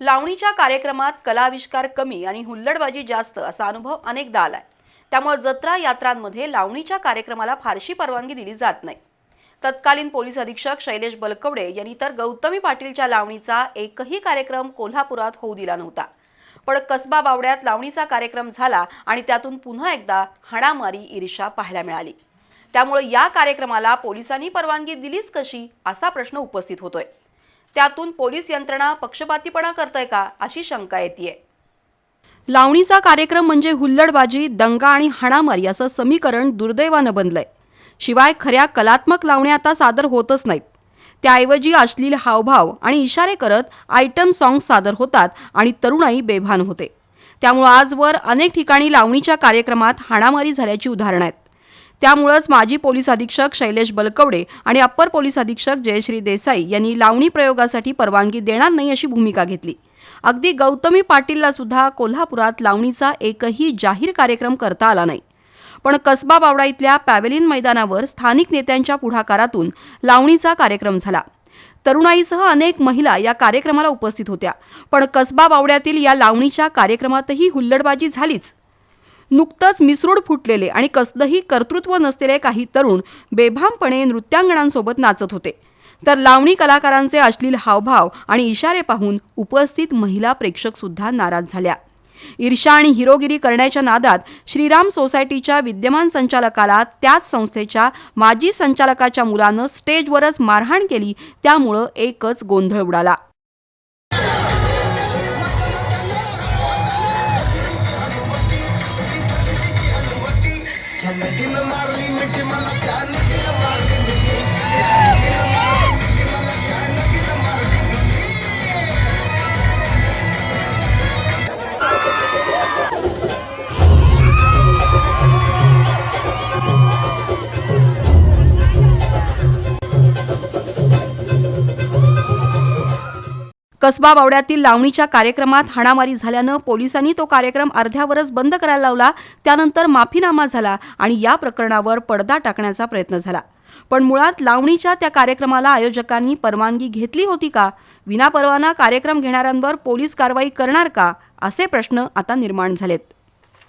लावणीच्या कार्यक्रमात कलाविष्कार कमी आणि हुल्लडबाजी जास्त असा अनुभव अनेकदा आलाय. त्यामुळे जत्रा यात्रांमध्ये लावणीच्या कार्यक्रमाला फारशी परवानगी दिली जात नाही. तत्कालीन पोलीस अधीक्षक शैलेश बलकवडे यांनी तर गौतमी पाटीलच्या लावणीचा एकही कार्यक्रम कोल्हापुरात होऊ दिला नव्हता. पण कसबा बावड्यात लावणीचा कार्यक्रम झाला आणि त्यातून पुन्हा एकदा हाणामारी ईर्षा पाहायला मिळाली. त्यामुळे या कार्यक्रमाला पोलिसांनी परवानगी दिलीच कशी असा प्रश्न उपस्थित होतोय. त्यातून पोलीस यंत्रणा पक्षपातीपणा करतय का अशी शंका येते लावणीचा कार्यक्रम म्हणजे हुल्लडबाजी दंगा आणि हाणामारी असं समीकरण दुर्दैवानं बनलंय. शिवाय खऱ्या कलात्मक लावण्या आता सादर होतच नाहीत. त्याऐवजी अश्लील हावभाव आणि इशारे करत आयटम सॉंग सादर होतात आणि तरुणाई बेभान होते. त्यामुळं आजवर अनेक ठिकाणी लावणीच्या कार्यक्रमात हाणामारी झाल्याची उदाहरणं आहेत. त्यामुळंच माजी पोलीस अधीक्षक शैलेश बलकवडे आणि अप्पर पोलीस अधीक्षक जयश्री देसाई यांनी लावणी प्रयोगासाठी परवानगी देणार नाही अशी भूमिका घेतली. अगदी गौतमी पाटीलला सुद्धा कोल्हापुरात लावणीचा एकही जाहीर कार्यक्रम करता आला नाही. पण कसबा बावडा इथल्या पॅवेलिन मैदानावर स्थानिक नेत्यांच्या पुढाकारातून लावणीचा कार्यक्रम झाला. तरुणाईसह अनेक महिला या कार्यक्रमाला उपस्थित होत्या. पण कसबा बावड्यातील या लावणीच्या कार्यक्रमातही हुल्लडबाजी झालीच. नुकतंच मिसरूड फुटलेले आणि कसलंही कर्तृत्व नसलेले काही तरुण बेभामपणे नृत्यांगणांसोबत नाचत होते. तर लावणी कलाकारांचे अश्लील हावभाव आणि इशारे पाहून उपस्थित महिला प्रेक्षक सुद्धा नाराज झाल्या. ईर्षा आणि हिरोगिरी करण्याच्या नादात श्रीराम सोसायटीच्या विद्यमान संचालकाला त्याच संस्थेच्या माजी संचालकाच्या मुलानं स्टेजवरच मारहाण केली त्यामुळं एकच गोंधळ उडाला. Yeah. कसबा बावड्यातील लावणीच्या कार्यक्रमात हाणामारी झाल्यानं पोलिसांनी तो कार्यक्रम अर्ध्यावरच बंद करायला लावला. त्यानंतर माफीनामा झाला आणि या प्रकरणावर पडदा टाकण्याचा प्रयत्न झाला. पण मुळात लावणीच्या त्या कार्यक्रमाला आयोजकांनी परवानगी घेतली होती का? विनापरवाना कार्यक्रम घेणाऱ्यांवर पोलीस कारवाई करणार का? असे प्रश्न आता निर्माण झालेत.